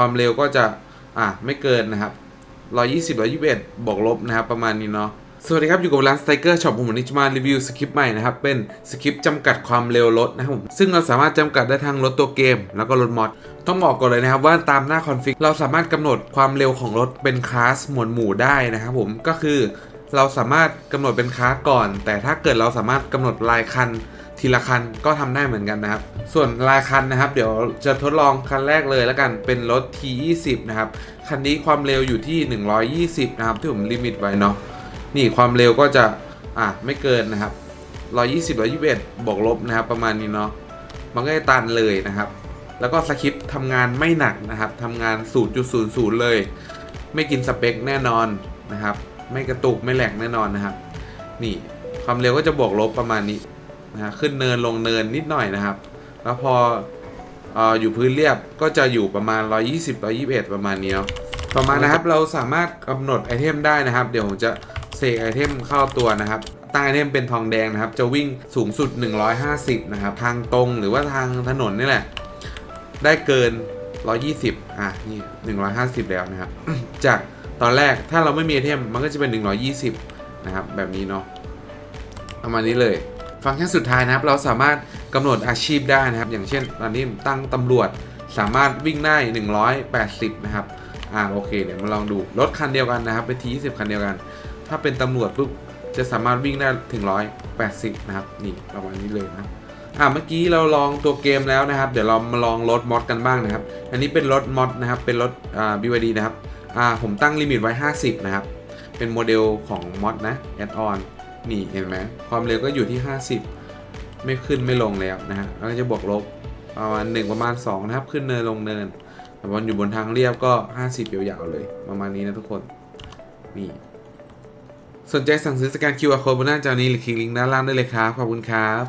ความเร็วก็จะอะไม่เกินนะครับ 120 121 บวกลบนะครับ ประมาณนี้เนาะ สวัสดีครับ อยู่กับร้านสไตเกอร์ช็อปผมวันนี้จะมารีวิวสคริปต์ใหม่นะครับ เป็นสคริปต์จำกัดความเร็วรถนะครับผมซึ่งเราสามารถจำกัดได้ทั้งรถตัวเกม แล้วก็รถมอด ต้องบอกก่อนเลยนะครับว่าตามหน้าคอนฟิกเราสามารถกำหนดความเร็วของรถเป็นคลาสหมวดหมู่ได้นะครับผมก็คือเราสามารถกำหนดเป็นคลาสก่อน แต่ถ้าเกิดเราสามารถกำหนดรายคันทีละคันก็ทำได้เหมือนกันนะครับ ส่วนรายคันนะครับ เดี๋ยวจะทดลองคันแรกเลยแล้วกันเป็นรถ T20 นะครับ คันนี้ความเร็วอยู่ที่ 120 นะครับ ที่ผมลิมิตไว้เนาะนี่ความเร็วก็จะอะไม่เกินนะครับ 120 121บวกลบนะครับ ประมาณนี้เนาะมันก็จะตันเลยนะครับ แล้วก็สคริปต์ทำงานไม่หนักนะครับทำงาน 0.00 เลย ไม่กินสเปคแน่นอนนะครับ ไม่กระตุกไม่แหลกแน่นอนนะครับ นี่ความเร็วก็จะบวกลบประมาณนี้ นะฮะขึ้นเนินลงเนินนิดหน่อยนะครับ แล้วพออออยู่พื้นเรียบก็จะอยู่ประมาณ 120 121 ประมาณนี้เนาะประมาณนะครับเราสามารถกำหนดไอเทมได้นะครับ เดี๋ยวผมจะเสกไอเทมเข้าตัวนะครับตั้งไอเทมเป็นทองแดงนะครับ จะวิ่งสูงสุด 150 นะครับ ทางตรงหรือว่าทางถนนนี่แหละ ได้เกิน 120 อะนี่ 150 แล้วนะครับ จากตอนแรกถ้าเราไม่มีไอเทมมันก็จะเป็น 120 นะครับ แบบนี้เนาะประมาณนี้เลย ฟังก์ชันสุดท้ายนะครับ เราสามารถกำหนดอาชีพได้นะครับ อย่างเช่นตอนนี้ผมตั้งตำรวจสามารถวิ่งได้ 180 นะครับ อ่าโอเคเดี๋ยวมาลองดูรถคันเดียวกันนะครับเป็นที20 คันเดียวกัน ถ้าเป็นตำรวจปุ๊บจะสามารถวิ่งได้ถึง 180 นะครับ นี่ประมาณนี้เลยนะอ่าเมื่อกี้เราลองตัวเกมแล้วนะครับ เดี๋ยวเรามาลองรถมอดกันบ้างนะครับ อันนี้เป็นรถมอดนะครับ เป็นรถอ่า BYD นะครับ อ่าผมตั้งลิมิตไว้ 50 นะครับ เป็นโมเดลของมอดนะแอดออน นี่เห็นไหมความเร็วก็อยู่ที่ 50 ไม่ขึ้นไม่ลงแล้วนะฮะแล้วก็จะบวกลบประมาณ1ประมาณ2นะครับขึ้นเนินลงเนินแต่วันอยู่บนทางเรียบก็ 50ยาวๆเลย ประมาณนี้นะทุกคนนี่สนใจสั่งซื้อสแกน QR code บนหน้าจอนี้หรือคลิกลิงก์ด้านล่างได้เลยครับขอบคุณครับ